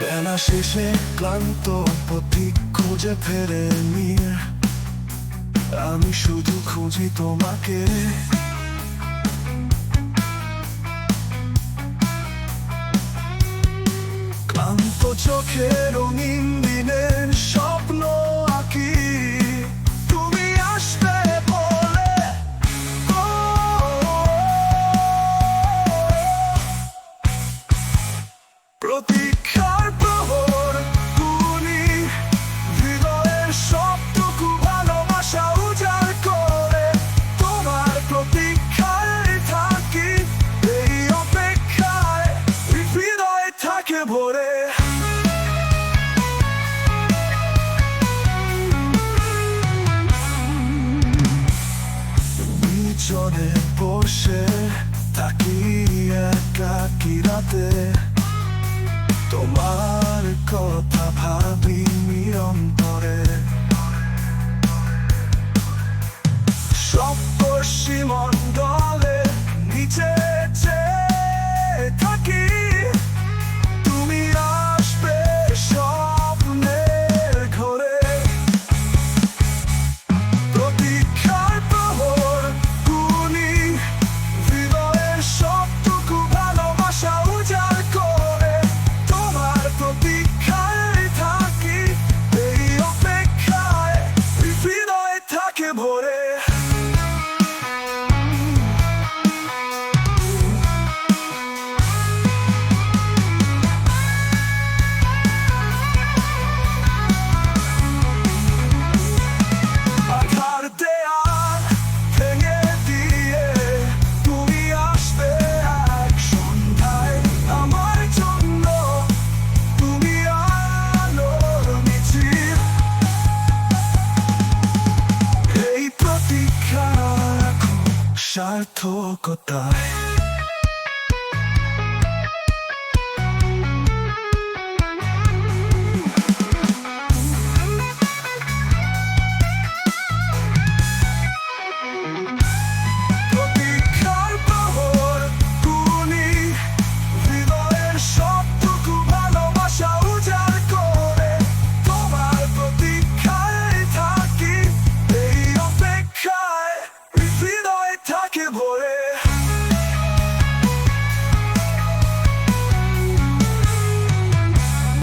বেলা শেষে ক্লান্ত পথিক খুঁজে ফেরে নিয়ে। আমি শুধু খুঁজি তোমাকে। ক্লান্ত চোখে রঙিন দিনের স্বপ্ন আঁকি। তুমি আসবে বলে। ও, একাকি রাতে। তোমার কথা ভাবি 잘 두고 다.